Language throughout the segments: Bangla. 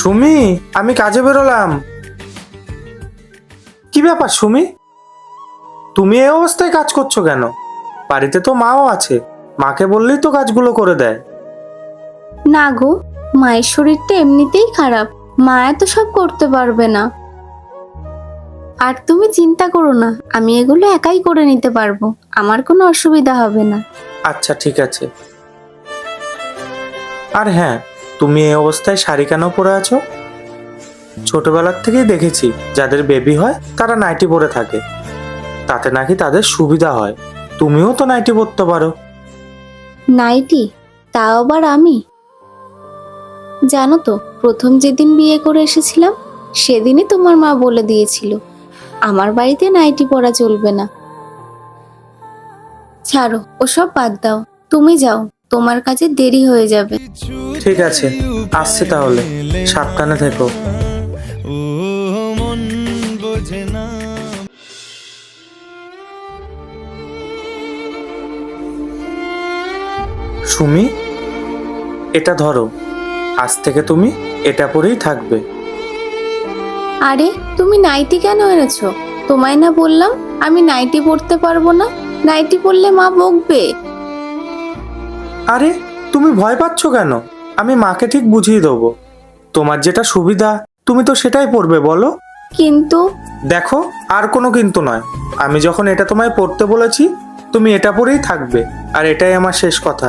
সুমি আমি কাজে বেরোলাম। কি ব্যাপার সুমি? তুমি এ অবস্থায় কাজ করছ কেন? বাড়িতে তো মাও আছে মাকে বললেই তো কাজগুলো করে দেয়। না গো মায়ের শরীরটা এমনিতেই খারাপ মা এত সব করতে পারবে না। আর তুমি চিন্তা করো না আমি এগুলো একাই করে নিতে পারব আমার কোনো অসুবিধা হবে না। আচ্ছা ঠিক আছে। আর হ্যাঁ তুমি এই অবস্থায় শাড়ি কেন পরে আছো? ছোটবেলার থেকেই দেখেছি, যাদের বেবি হয়, তারা নাইটি পরে থাকে। তাতে নাকি তাদের সুবিধা হয়। তুমিও তো নাইটি পরতে পারো। নাইটি? তাও আবার আমি? জানো তো, প্রথম যেদিন বিয়ে করে এসেছিলাম, সেদিনই তোমার মা বলে দিয়েছিল, আমার বাড়িতে নাইটি পরা চলবে না। ছাড়ো, ওসব বাদ দাও। তুমি যাও। তোমার কাছে দেরি হয়ে যাবে। ঠিক আছে আসছে তাহলে। সাবধানে থেকো। সুমি এটা ধরো। আজ থেকে তুমি এটা পরেই থাকবে। আরে তুমি নাইটি কেন এনেছো? তোমায় না বললাম আমি নাইটি পরতে পারব না? নাইটি পরলে মা বকবে। আরে তুমি ভয় পাচ্ছ কেন? আমি মাকে ঠিক বুঝিয়ে দেবো। তোমার যেটা সুবিধা তুমি তো সেটাই পড়বে বলো। কিন্তু? দেখো আর কোনো কিন্তু নয়। আমি যখন এটা তোমায় পড়তে বলেছি তুমি এটা পরেই থাকবে আর এটাই আমার শেষ কথা।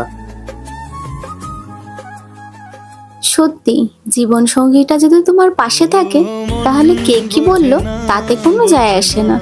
সত্যি জীবন সঙ্গীটা যদি তোমার পাশে থাকে তাহলে কে কি বলল? তাতে কোনো যায় আসে না।